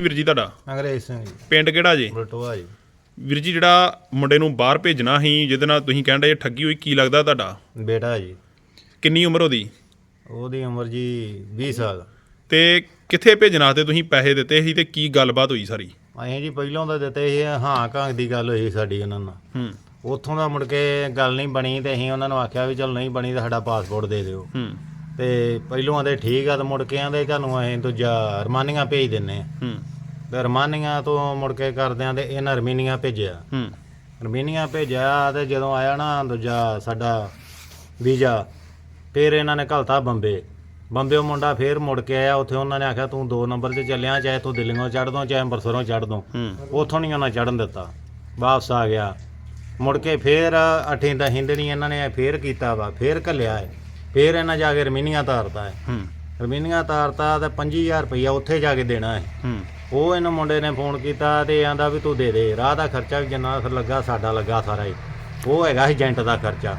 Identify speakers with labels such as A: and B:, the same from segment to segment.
A: ਵੀਰ ਜੀ ਤੁਹਾਡਾ?
B: ਅੰਗਰੇਜ਼ ਸਿੰਘ ਜੀ।
A: ਪਿੰਡ ਕਿਹੜਾ ਜੀ?
B: ਬਲਟੋਆ ਜੀ।
A: ਵੀਰ ਜੀ ਜਿਹੜਾ ਮੁੰਡੇ ਨੂੰ ਬਾਹਰ ਭੇਜਣਾ ਸੀ ਜਿਹਦੇ ਨਾਲ ਤੁਸੀਂ ਕਹਿੰਦੇ ਇਹ ਠੱਗੀ ਹੋਈ ਕੀ ਲੱਗਦਾ ਤੁਹਾਡਾ?
B: ਬੇਟਾ ਜੀ।
A: ਕਿੰਨੀ ਉਮਰ ਉਹਦੀ?
B: ਉਹਦੀ ਉਮਰ ਜੀ 20 ਸਾਲ।
A: ਤੇ ਕਿੱਥੇ ਭੇਜਣਾ ਤੇ ਤੁਸੀਂ ਪੈਸੇ ਦਿੱਤੇ ਸੀ ਤੇ ਕੀ ਗੱਲਬਾਤ ਹੋਈ ਸਾਰੀ?
B: ਅਸੀਂ ਜੀ ਪਹਿਲਾਂ ਤਾਂ ਦਿੱਤੇ ਸੀ ਹਾਂ ਕਾਂ ਦੀ ਗੱਲ ਹੋਈ ਸਾਡੀ ਉਹਨਾਂ ਨਾਲ।
A: ਹੂੰ।
B: ਉੱਥੋਂ ਦਾ ਮੁੜ ਕੇ ਗੱਲ ਨਹੀਂ ਬਣੀ ਤੇ ਅਸੀਂ ਉਹਨਾਂ ਨੂੰ ਆਖਿਆ ਵੀ ਚਲ ਨਹੀਂ ਬਣੀ ਤਾਂ ਸਾਡਾ ਪਾਸਪੋਰਟ ਦੇ ਦਿਓ।
A: ਹੂੰ।
B: ਤੇ ਪਹਿਲੋਂ ਆਂਦੇ ਠੀਕ ਆ ਤੇ ਮੁੜ ਕੇ ਆਂਦੇ ਤੁਹਾਨੂੰ ਅਸੀਂ ਦੂਜਾ ਰਮਾਨੀਆਂ ਭੇਜ ਦਿੰਨੇ ਆ।
A: ਹੂੰ।
B: ਤੇ ਰਮਾਨੀਆਂ ਤੋਂ ਮੁੜ ਕੇ ਕਰਦਿਆਂ ਤੇ ਇਹਨਾਂ ਰਮੀਨੀਆਂ ਭੇਜਿਆ।
A: ਹੂੰ।
B: ਰਮੀਨੀਆਂ ਭੇਜਿਆ ਤੇ ਜਦੋਂ ਆਇਆ ਨਾ ਦੂਜਾ ਸਾਡਾ ਵੀਜ਼ਾ ਫਿਰ ਇਹਨਾਂ ਨੇ ਘਲਤਾ ਬੰਬੇ। ਬੰਬੇ ਉਹ ਮੁੰਡਾ ਫੇਰ ਮੁੜ ਕੇ ਆਇਆ ਉੱਥੇ ਉਹਨਾਂ ਨੇ ਆਖਿਆ ਤੂੰ ਦੋ ਨੰਬਰ 'ਤੇ ਚੱਲਿਆ ਚਾਹੇ ਤੂੰ ਦਿੱਲੀੋਂ ਚੜ੍ਹ ਦੋ ਚਾਹੇ ਅੰਮ੍ਰਿਤਸਰੋਂ ਚੜ੍ਹ ਦੋ।
A: ਹੂੰ।
B: ਉੱਥੋਂ ਨਹੀਂ ਉਹਨਾਂ ਚੜਨ ਦਿੱਤਾ। ਵਾਪਸ ਆ ਗਿਆ। ਮੁੜ ਕੇ ਫੇਰ ਅਠੀਂ ਦਾ ਹਿੰਦਣੀ ਇਹਨਾਂ ਨੇ ਫੇਰ ਕੀਤਾ ਵਾ ਫੇਰ ਘੱਲਿਆ ਹੈ ਫੇਰ ਇਹਨਾਂ ਜਾ ਕੇ ਰਮੀਨੀਆਂ ਤਾਰਤਾ ਹੈ।
A: ਹੂੰ।
B: ਰਮੀਨੀਆਂ ਤਾਰਤਾ ਤੇ 25000 ਰੁਪਈਆ ਉੱਥੇ ਜਾ ਕੇ ਦੇਣਾ ਹੈ।
A: ਹੂੰ।
B: ਉਹ ਇਹਨੂੰ ਮੁੰਡੇ ਨੇ ਫੋਨ ਕੀਤਾ ਤੇ ਆਂਦਾ ਵੀ ਤੂੰ ਦੇ ਦੇ ਰਾਹ ਦਾ ਖਰਚਾ ਵੀ ਜਿੰਨਾ ਲੱਗਾ ਸਾਡਾ ਲੱਗਾ ਸਾਰਾ ਹੀ। ਉਹ ਹੈਗਾ ਸੀ ਏਜੰਟ ਦਾ ਖਰਚਾ।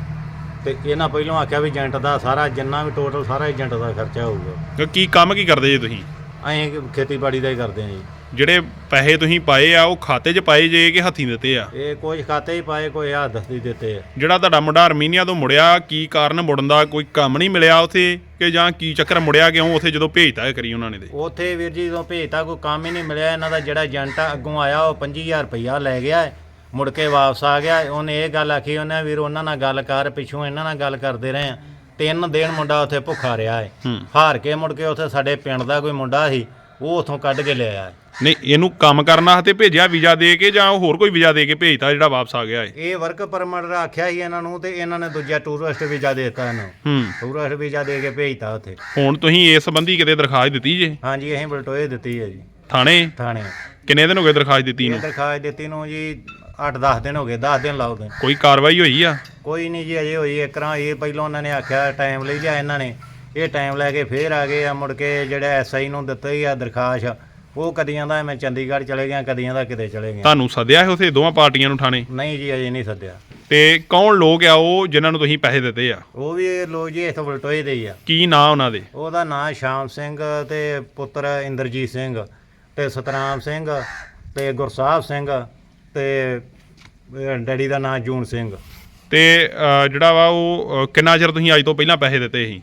B: ਤੇ ਇਹਨਾਂ ਪਹਿਲਾਂ ਆਖਿਆ ਵੀ ਏਜੰਟ ਦਾ ਸਾਰਾ ਜਿੰਨਾ ਵੀ ਟੋਟਲ ਸਾਰਾ ਏਜੰਟ ਦਾ ਖਰਚਾ ਹੋਊਗਾ।
A: ਕੀ ਕੰਮ ਕੀ ਕਰਦੇ ਜੀ ਤੁਸੀਂ?
B: ਅਸੀਂ ਖੇਤੀਬਾੜੀ ਦਾ ਹੀ ਕਰਦੇ ਹਾਂ ਜੀ।
A: ਜਿਹੜੇ ਪੈਸੇ ਤੁਸੀਂ ਪਾਏ ਆ ਉਹ ਖਾਤੇ 'ਚ ਪਾਏ ਜੇ ਕਿ ਹੱਥੀਂ ਦਿੱਤੇ ਆ?
B: ਇਹ ਕੁਝ ਖਾਤੇ ਹੀ ਪਾਏ ਕੋਈ ਆ ਦਸਤੀ ਦਿੱਤੇ ਆ।
A: ਜਿਹੜਾ ਤੁਹਾਡਾ ਮੁੰਡਾ ਅਰਮੀਨੀਆ ਤੋਂ ਮੁੜਿਆ ਕੀ ਕਾਰਨ ਮੁੜਨ ਦਾ ਕੋਈ ਕੰਮ ਨਹੀਂ ਮਿਲਿਆ ਉਥੇ ਕਿ ਜਾਂ ਕੀ ਚੱਕਰ ਮੁੜਿਆ ਕਿਉਂ ਉਥੇ ਜਦੋਂ ਭੇਜਤਾ ਕਰੀ ਉਹਨਾਂ ਨੇ ਤੇ?
B: ਉੱਥੇ ਵੀਰ ਜੀ ਜਦੋਂ ਭੇਜਤਾ ਕੋਈ ਕੰਮ ਹੀ ਨਹੀਂ ਮਿਲਿਆ ਇਹਨਾਂ ਦਾ ਜਿਹੜਾ ਏਜੰਟ ਆ ਅੱਗੋਂ ਆਇਆ ਉਹ 25000 ਰੁਪਈਆ ਲੈ ਗਿਆ ਹੈ। ਮੁੜ ਕੇ ਵਾਪਸ ਆ ਗਿਆ ਉਹਨੇ ਇਹ ਗੱਲ ਆਖੀ ਉਹਨੇ ਵੀਰ ਉਹਨਾਂ ਨਾਲ ਗੱਲ ਕਰ ਪਿੱਛੋਂ ਇਹਨਾਂ ਨਾਲ ਗੱਲ ਕਰਦੇ ਰਹੇ ਆ ਤਿੰਨ ਦਿਨ ਮੁੰਡਾ ਉੱਥੇ ਭੁੱਖਾ ਰਿਹਾ ਹੂੰ। ਹਾਰ ਕੇ ਮੁੜ ਕੇ ਉੱਥੇ ਸਾਡੇ ਪਿੰਡ ਦਾ ਕੋਈ ਮੁੰਡਾ ਸੀ ਉਹ ਉੱਥੋਂ ਕੱਢ ਕੇ ਹੈ।
A: ਨਹੀਂ ਇਹਨੂੰ ਕੰਮ ਕਰਨਾ ਤੇ ਭੇਜਿਆ ਵੀਜ਼ਾ ਦੇ ਕੇ ਜਾਂ ਹੋਰ ਕੋਈ ਵੀਜ਼ਾ ਦੇ ਕੇ ਭੇਜਤਾ ਜਿਹੜਾ ਵਾਪਸ ਆ ਗਿਆ ਏ
B: ਇਹ ਵਰਕ ਪਰਮਿਟ ਰੱਖਿਆ ਸੀ ਇਹਨਾਂ ਨੂੰ ਤੇ ਇਹਨਾਂ ਨੇ ਦੂਜਾ ਟੂਰਿਸਟ ਵੀਜ਼ਾ ਦੇ ਦਿੱਤਾ ਇਹਨੂੰ।
A: ਹੂੰ।
B: ਟੂਰਿਸਟ ਵੀਜ਼ਾ ਦੇ ਕੇ ਭੇਜਤਾ ਉੱਥੇ।
A: ਹੁਣ ਤੁਸੀਂ ਇਸ ਸੰਬੰਧੀ ਕਿਤੇ ਦਰਖਾਸਤ ਦਿੱਤੀ ਜੇ?
B: ਹਾਂਜੀ ਅਸੀਂ ਬਲਟੋਏ ਦਿੱਤੀ ਹੈ ਜੀ।
A: ਥਾਣੇ?
B: ਥਾਣੇ।
A: ਕਿੰਨੇ ਦਿਨ ਹੋ ਗਏ ਦਰਖਾਸਤ ਦਿੱਤੀ
B: ਇਹ
A: ਨੂੰ?
B: ਦਰਖਾਸਤ ਦਿੱਤੀ ਨੂੰ ਜੀ 8-10 ਦਿਨ ਹੋ ਗਏ 10 ਦਿਨ ਲਾਓ ਤੇ
A: ਕੋਈ ਕਾਰਵਾਈ ਹੋਈ ਆ?
B: ਕੋਈ ਨਹੀਂ ਜੀ ਅਜੇ ਹੋਈ ਇੱਕ ਰਾਂ ਇਹ ਪਹਿਲਾਂ ਉਹਨਾਂ ਨੇ ਆਖਿਆ ਟਾਈਮ ਲਈ ਲਿਆ ਇਹਨਾਂ ਨੇ। ਇਹ ਟਾਈਮ ਲੈ ਕੇ ਫੇਰ ਆ ਗਏ ਆ ਮੁੜ ਕੇ ਜਿਹੜਾ ਐਸਆਈ ਨੂੰ ਦਿੱਤੀ ਆ ਦਰਖਾਸਤ ਉਹ ਕਦੀਆਂ ਦਾ ਮੈਂ ਚੰਡੀਗੜ੍ਹ ਚਲੇ ਗਿਆ ਕਦੀਆਂ ਦਾ ਕਿਤੇ ਚਲੇ ਗਿਆ।
A: ਤੁਹਾਨੂੰ ਸੱਦਿਆ ਹੈ ਉਥੇ ਦੋਵਾਂ ਪਾਰਟੀਆਂ ਨੂੰ ਥਾਣੇ
B: ਨਹੀਂ ਜੀ ਅਜੇ ਨਹੀਂ ਸੱਦਿਆ।
A: ਤੇ ਕੌਣ ਲੋਕ ਆ ਉਹ ਜਿਨ੍ਹਾਂ ਨੂੰ ਤੁਸੀਂ ਪੈਸੇ ਦਿੱਤੇ ਆ?
B: ਉਹ ਵੀ ਇਹ ਲੋਕ ਜੀ ਇੱਥੋਂ ਬਲਟੋਏ ਦੇ ਹੀ ਆ।
A: ਕੀ ਨਾਂ ਉਹਨਾਂ ਦੇ?
B: ਉਹਦਾ ਨਾਂ ਸ਼ਾਮ ਸਿੰਘ ਤੇ ਪੁੱਤਰ ਇੰਦਰਜੀਤ ਸਿੰਘ ਤੇ ਸਤਨਾਮ ਸਿੰਘ ਤੇ ਗੁਰਸਾਹਿਬ ਸਿੰਘ ਤੇ ਡੈਡੀ ਦਾ ਨਾਂ ਜੂਨ ਸਿੰਘ।
A: ਤੇ ਜਿਹੜਾ ਵਾ ਉਹ ਕਿੰਨਾ ਚਿਰ ਤੁਸੀਂ ਅੱਜ ਤੋਂ ਪਹਿਲਾਂ ਪੈਸੇ ਦਿੱਤੇ ਸੀ?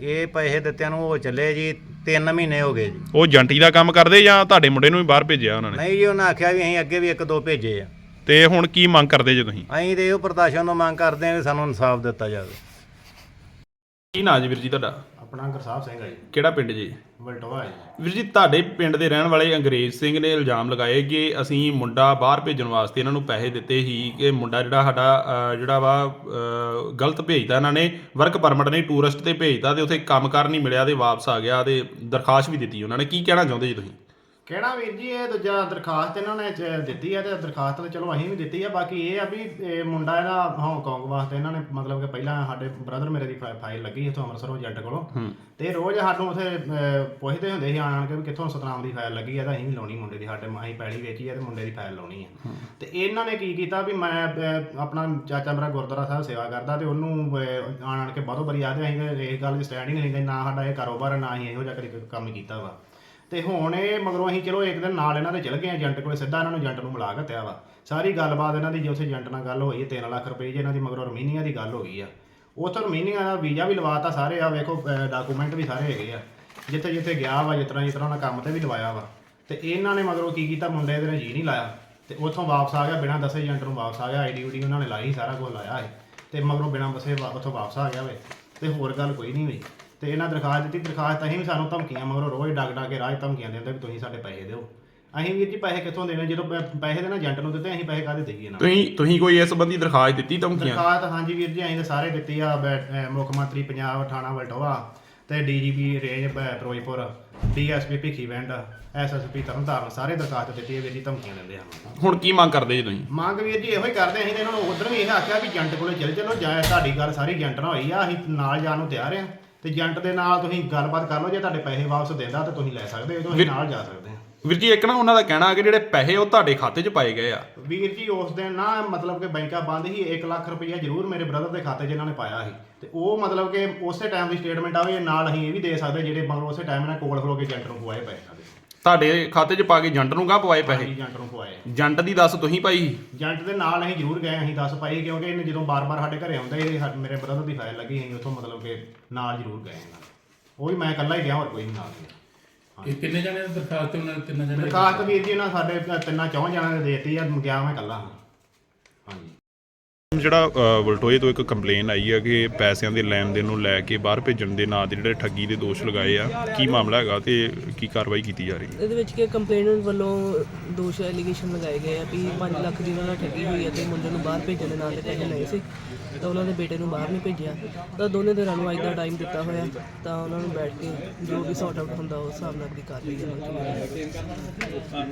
B: ਇਹ ਪੈਸੇ ਦਿੱਤਿਆਂ ਨੂੰ ਉਹ ਚੱਲੇ ਜੀ 3 ਮਹੀਨੇ ਹੋ ਗਏ ਜੀ।
A: ਉਹ ਜੰਟੀ ਦਾ ਕੰਮ ਕਰਦੇ ਜਾਂ ਤੁਹਾਡੇ ਮੁੰਡੇ ਨੂੰ ਵੀ ਬਾਹਰ ਭੇਜਿਆ ਉਹਨਾਂ ਨੇ?
B: ਨਹੀਂ ਜੀ ਉਹਨਾਂ ਆਖਿਆ ਵੀ ਅਸੀਂ ਅੱਗੇ ਵੀ ਇੱਕ ਦੋ ਭੇਜੇ ਆ।
A: ਤੇ ਹੁਣ ਕੀ ਮੰਗ ਕਰਦੇ ਜੇ ਤੁਸੀਂ?
B: ਅਸੀਂ ਤੇ ਇਹੋ ਪ੍ਰਤਾਸ਼ਨ ਤੋਂ ਮੰਗ ਕਰਦੇ ਹਾਂ ਕਿ ਸਾਨੂੰ ਇਨਸਾਫ ਦਿੱਤਾ ਜਾਵੇ।
A: ਕੀ ਨਾਂ ਜੀ ਵੀਰ ਜੀ ਤੁਹਾਡਾ?
B: ਆਪਣਾ ਗੁਰਸਾਹਿਬ ਸਿੰਘ ਹੈ ਜੀ।
A: ਕਿਹੜਾ ਪਿੰਡ ਜੀ?
B: ਬਲਟੋਆ ਜੀ।
A: ਵੀਰ ਜੀ ਤੁਹਾਡੇ ਪਿੰਡ ਦੇ ਰਹਿਣ ਵਾਲੇ ਅੰਗਰੇਜ਼ ਸਿੰਘ ਨੇ ਇਲਜ਼ਾਮ ਲਗਾਏ ਕਿ ਅਸੀਂ ਮੁੰਡਾ ਬਾਹਰ ਭੇਜਣ ਵਾਸਤੇ ਇਹਨਾਂ ਨੂੰ ਪੈਸੇ ਦਿੱਤੇ ਸੀ ਕਿ ਮੁੰਡਾ ਜਿਹੜਾ ਸਾਡਾ ਅਹ, ਜਿਹੜਾ ਵਾ ਅਹ, ਗਲਤ ਭੇਜਦਾ ਇਹਨਾਂ ਨੇ ਵਰਕ ਪਰਮਿਟ ਨਹੀਂ ਟੂਰਿਸਟ ਤੇ ਭੇਜਦਾ ਤੇ ਉੱਥੇ ਕੰਮ ਕਰ ਨਹੀਂ ਮਿਲਿਆ ਤੇ ਵਾਪਸ ਆ ਗਿਆ ਤੇ ਦਰਖਾਸਤ ਵੀ ਦਿੱਤੀ ਉਹਨਾਂ ਨੇ। ਕੀ ਕਹਿਣਾ ਚਾਹੁੰਦੇ ਜੀ ਤੁਸੀਂ?
C: ਕਹਿਣਾ ਵੀਰ ਜੀ ਇਹ ਦੂਜਾ ਦਰਖਾਸਤ ਇਹਨਾਂ ਨੇ ਚ- ਦਿੱਤੀ ਹੈ ਤੇ ਦਰਖਾਸਤ ਤਾਂ ਚਲੋ ਅਸੀਂ ਵੀ ਦਿੱਤੀ ਆ ਬਾਕੀ ਇਹ ਆ ਵੀ ਇਹ ਮੁੰਡਾ ਇਹਦਾ ਹਾਂਗਕਾਂਗ ਵਾਸਤੇ ਇਹਨਾਂ ਨੇ ਮਤਲਬ ਕਿ ਪਹਿਲਾਂ ਸਾਡੇ ਬ੍ਰਦਰ ਮੇਰੇ ਦੀ ਫਾਈਲ ਲੱਗੀ ਇੱਥੋਂ ਅੰਮ੍ਰਿਤਸਰੋਂ ਏਜੰਟ ਕੋਲੋਂ। ਤੇ ਰੋਜ਼ ਸਾਨੂੰ ਉਥੇ ਪੁੱਛਦੇ ਹੁੰਦੇ ਸੀ ਆਣ ਆਣ ਕੇ ਵੀ ਕਿੱਥੋਂ ਸਤਨਾਮ ਦੀ ਫਾਈਲ ਲੱਗੀ ਆ ਤਾਂ ਅਸੀਂ ਵੀ ਲਾਉਣੀ ਮੁੰਡੇ ਦੀ ਸਾਡੇ ਅਸੀਂ ਪੈਲੀ ਵੇਚੀ ਆ ਤੇ ਮੁੰਡੇ ਦੀ ਫਾਈਲ ਲਾਉਣੀ ਆ। ਤੇ ਇਹਨਾਂ ਨੇ ਕੀ ਕੀਤਾ ਵੀ ਮੈਂ ਅਹ, ਆਪਣਾ ਚਾਚਾ ਮੇਰਾ ਗੁਰਦੁਆਰਾ ਸਾਹਿਬ ਸੇਵਾ ਕਰਦਾ ਤੇ ਉਹਨੂੰ ਅਹ, ਆਣ ਆਣ ਕੇ ਬਾਹਰੋਂ ਬਰੀ ਆਦੇ ਅਸੀਂ ਤੇ ਇਸ ਗੱਲ ਦੀ ਸਟੈਂਡ ਹੀ ਨਹੀਂ ਲੈਂਦੇ ਨਾ ਸਾਡਾ ਇਹ ਕਾਰੋਬਾਰ ਆ, ਨਾ ਹੀ ਇਹੋ ਜਿਹਾ ਕਦੇ ਕੰਮ ਕੀਤਾ ਵਾ। ਤੇ ਹੁਣ ਇਹ ਮਗਰੋਂ ਅਸੀਂ ਚਲੋ ਇੱਕ ਦਿਨ ਨਾਲ ਇਹਨਾਂ ਦੇ ਚਲ ਗਏ ਏਜੰਟ ਕੋਲੇ, ਸਿੱਧਾ ਇਹਨਾਂ ਨੂੰ ਏਜੰਟ ਨੂੰ ਮਿਲਾ ਘੱਤਿਆ ਵਾ। ਸਾਰੀ ਗੱਲਬਾਤ ਇਹਨਾਂ ਦੀ ਜੇ ਉੱਥੇ ਏਜੰਟ ਨਾਲ ਗੱਲ ਹੋਈ ਹੈ 3 ਲੱਖ ਰੁਪਏ ਜੇ ਇਹਨਾਂ ਦੀ ਮਗਰੋਂ ਰਮੀਨੀਆ ਦੀ ਗੱਲ ਹੋ ਗਈ ਆ। ਉੱਥੇ ਰਮੀਨੀਆ ਦਾ ਵੀਜ਼ਾ ਵੀ ਲਵਾਤਾ ਸਾਰੇ ਆ, ਵੇਖੋ ਡਾਕੂਮੈਂਟ ਵੀ ਸਾਰੇ ਹੈਗੇ ਆ। ਜਿੱਥੇ ਜਿੱਥੇ ਗਿਆ ਵਾ, ਜਿਸ ਤਰ੍ਹਾਂ ਜਿਸ ਤਰ੍ਹਾਂ ਉਹਨਾਂ ਕੰਮ ਤੇ ਵੀ ਲਵਾਇਆ ਵਾ। ਤੇ ਇਹਨਾਂ ਨੇ ਮਗਰੋਂ ਕੀ ਕੀਤਾ, ਮੁੰਡੇ ਦੇ ਨੇ ਜੀ ਨਹੀਂ ਲਾਇਆ। ਤੇ ਉੱਥੋਂ ਵਾਪਸ ਆ ਗਿਆ, ਬਿਨਾਂ ਦੱਸੇ ਏਜੰਟ ਨੂੰ ਵਾਪਸ ਆ ਗਿਆ ਆਈਡੀ ਊਡੀ ਉਹਨਾਂ ਨੇ ਲਾਈ, ਸਾਰਾ ਕੁਝ ਲਾਇਆ ਹੈ ਤੇ ਮਗਰੋਂ ਬਿਨਾਂ ਦੱਸੇ ਵਾ- ਉੱਥੋਂ ਵਾਪਸ ਆ ਗਿਆ ਵੇ। ਤੇ ਹੋਰ ਗੱਲ ਕੋਈ ਨਹੀਂ ਹੋਈ। ਤੇ ਇਹਨਾਂ ਦਰਖਾਸਤ ਦਿੱਤੀ ਦਰਖਾਸਤ ਅਸੀਂ ਵੀ ਸਾਨੂੰ ਧਮਕੀਆਂ ਮਗਰੋਂ ਰੋਜ਼ ਡੱਕ ਡੱਕ ਕੇ ਰਾਜ ਧਮਕੀਆਂ ਦਿੰਦੇ ਵੀ ਤੁਸੀਂ ਸਾਡੇ ਪੈਸੇ ਦਿਓ। ਅਸੀਂ ਵੀਰ ਜੀ ਪੈਸੇ ਕਿੱਥੋਂ ਦੇਣੇ? ਜਦੋਂ ਪੈ- ਪੈਸੇ ਦੇਣਾ ਏਜੰਟ ਨੂੰ ਦਿੱਤੇ ਅਸੀਂ ਪੈਸੇ ਕਾਹਦੇ ਦੇਈਏ ਨਾ?
A: ਤੁਸੀਂ ਤੁਸੀਂ ਕੋਈ ਇਸ ਸੰਬੰਧੀ ਦਰਖਾਸਤ ਦਿੱਤੀ ਧਮਕੀਆਂ?
C: ਦਰਖਾਸਤ ਹਾਂਜੀ ਵੀਰ ਜੀ ਅਸੀਂ ਤਾਂ ਸਾਰੇ ਦਿੱਤੀ ਆ ਬੈ- ਅਹ ਮੁੱਖ ਮੰਤਰੀ ਪੰਜਾਬ ਥਾਣਾ ਵਲਟੋਆ ਤੇ ਡੀਜੀਪੀ ਰੇਂਜ ਬ- ਫਿਰੋਜ਼ਪੁਰ ਡੀਐਸਪੀ ਭਿੱਖੀਵਿੰਡ ਐਸਐਸਪੀ ਤਰਨਤਾਰਨ ਸਾਰੇ ਦਰਖਾਸਤ ਦਿੱਤੀ ਹੈ ਵੀਰ ਜੀ ਧਮਕੀਆਂ ਦਿੰਦੇ ਹਨ
A: ਹੁਣ ਕੀ ਮੰਗ ਕਰਦੇ ਜੀ ਤੁਸੀਂ?
C: ਮੰਗ ਵੀਰ ਜੀ ਇਹੋ ਹੀ ਕਰਦੇ ਅਸੀਂ ਤੇ ਇਹਨਾਂ ਨੂੰ ਉਧਰ ਵੀ ਇਹ ਆਖਿਆ ਵੀ ਏਜੰਟ ਕੋਲੇ ਚਲੇ ਚਲੋ ਜਾਂ ਤੁਹਾਡੀ ਗੱਲ ਸਾਰੀ ਏਜੰਟ ਨਾਲ ਹੋਈ ਆ ਅਸੀਂ ਨਾਲ ਜਾਣ ਨੂੰ ਤਿਆਰ ਆ। ਤੇ ਏਜੰਟ ਦੇ ਨਾਲ ਤੁਸੀਂ ਗੱਲਬਾਤ ਕਰ ਲਓ ਜੇ ਤੁਹਾਡੇ ਪੈਸੇ ਵਾਪਸ ਦਿੰਦਾ ਤਾਂ ਤੁਸੀਂ ਲੈ ਸਕਦੇ ਹੋ ਤੁਸੀਂ
A: ਵੀਰ-
C: ਨਾਲ ਜਾ ਸਕਦੇ ਹੋ।
A: ਵੀਰ ਜੀ ਇੱਕ ਨਾ ਉਹਨਾਂ ਦਾ ਕਹਿਣਾ ਕਿ ਜਿਹੜੇ ਪੈਸੇ ਉਹ ਤੁਹਾਡੇ ਖਾਤੇ 'ਚ ਪਾਏ ਗਏ ਆ।
C: ਵੀਰ ਜੀ ਉਸ ਦਿਨ ਨਾ ਮਤਲਬ ਕਿ ਬੈਂਕਾਂ ਬੰਦ ਸੀ 1 ਲੱਖ ਰੁਪਈਆ ਜ਼ਰੂਰ ਮੇਰੇ ਬ੍ਰਦਰ ਦੇ ਖਾਤੇ 'ਚ ਇਹਨਾਂ ਨੇ ਪਾਇਆ ਸੀ। ਤੇ ਉਹ ਮਤਲਬ ਕਿ ਉਸੇ ਟਾਈਮ ਦੀ ਸਟੇਟਮੈਂਟ ਆਵੇ ਨਾਲ ਅਸੀਂ ਇਹ ਵੀ ਦੇ ਸਕਦੇ ਜਿਹੜੇ ਮਗਰ ਉਸੇ ਟਾਈਮ ਇਹਨਾਂ ਕੋਲ ਖਲੋ ਕੇ ਏਜੰਟ ਨੂੰ ਪਵਾਏ ਪਏ ਸਾਡੇ।
A: ਤੁਹਾਡੇ ਖਾਤੇ 'ਚ ਪਾ ਕੇ ਏਜੰਟ ਨੂੰ ਗਾਹ ਪਵਾਏ ਪੈਸੇ?
C: ਏਜੰਟ ਨੂੰ ਪਵਾਏ।
A: ਏਜੰਟ ਦੀ ਦੱਸ ਤੁਸੀਂ ਪਾਈ ਸੀ?
C: ਏਜੰਟ ਦੇ ਨਾਲ ਅਸੀਂ ਜ਼ਰੂਰ ਗਏ ਅਸੀਂ ਦੱਸ ਪਾਈ ਕਿਉਂਕਿ ਇਹਨੇ ਜਦੋਂ ਬਾਰ-ਬਾਰ ਸਾਡੇ ਘਰੇ ਆਉਂਦਾ ਇਹ ਸਾਡੇ- ਮੇਰੇ ਬ੍ਰਦਰ ਦੀ ਫਾਈਲ ਲੱਗੀ ਅਸੀਂ ਉੱਥੋਂ ਮਤਲਬ ਕਿ ਨਾਲ ਜ਼ਰੂਰ ਗਏ ਇਹਨਾਂ ਦੇ। ਉਹ ਵੀ ਮੈਂ ਇਕੱਲਾ ਹੀ ਗਿਆ ਹੋਰ ਕੋਈ ਨਹੀਂ ਨਾਲ ਗਿਆ।
D: ਇਹ ਕਿੰਨੇ ਜਣੇ ਦੀ ਦਰਖਾਸਤ ਉਹਨਾਂ ਨੇ ਤਿੰਨ ਜਣੇ
C: ਦਰਖਾਸਤ ਵੀਰ ਜੀ ਉਹਨਾਂ ਸਾਡੇ ਤਿੰਨਾਂ ਚੌਂ ਜਣਾਂ ਨੇ ਦੇਤੀ ਆ ਗਿਆ ਮੈਂ ਇਕੱਲਾ ਹਾਂ। ਹਾਂਜੀ।
A: ਜਿਹੜਾ ਵਲਟੋਏ ਤੋਂ ਇੱਕ ਕੰਪਲੇਨ ਆਈ ਹੈ ਕਿ ਪੈਸਿਆਂ ਦੇ ਲੈਣ ਦੇਣ ਨੂੰ ਲੈ ਕੇ ਬਾਹਰ ਭੇਜਣ ਦੇ ਨਾਂ ਤੇ ਜਿਹੜੇ ਠੱਗੀ ਦੇ ਦੋਸ਼ ਲਗਾਏ ਆ, ਕੀ ਮਾਮਲਾ ਹੈਗਾ ਤੇ ਕੀ ਕਾਰਵਾਈ ਕੀਤੀ ਜਾ ਰਹੀ ਹੈ?
E: ਇਹਦੇ ਵਿੱਚ ਕਿ ਕੰਪਲੇਨੈਂਟ ਵੱਲੋਂ ਦੋਸ਼ ਐਲੀਗੇਸ਼ਨ ਲਗਾਏ ਗਏ ਆ ਵੀ 5 ਲੱਖ ਦੀ ਉਹਨਾਂ ਨਾਲ ਠੱਗੀ ਹੋਈ ਹੈ ਤੇ ਮੁੰਡੇ ਨੂੰ ਬਾਹਰ ਭੇਜਣ ਦੇ ਨਾਂ ਤੇ ਪੈਸੇ ਲਏ ਸੀ, ਤਾਂ ਉਹਨਾਂ ਦੇ ਬੇਟੇ ਨੂੰ ਬਾਹਰ ਨਹੀਂ ਭੇਜਿਆ। ਤਾਂ ਦੋਨੇ ਧਿਰਾਂ ਨੂੰ ਅੱਜ ਦਾ ਟਾਈਮ ਦਿੱਤਾ ਹੋਇਆ, ਤਾਂ ਉਹਨਾਂ ਨੂੰ ਬੈਠ ਕੇ ਜੋ ਵੀ ਸੌਟ ਆਊਟ ਹੁੰਦਾ ਉਸ ਹਿਸਾਬ ਨਾਲ ਦੀ ਕਾਰਵਾਈ ਕਰਾਂਗੇ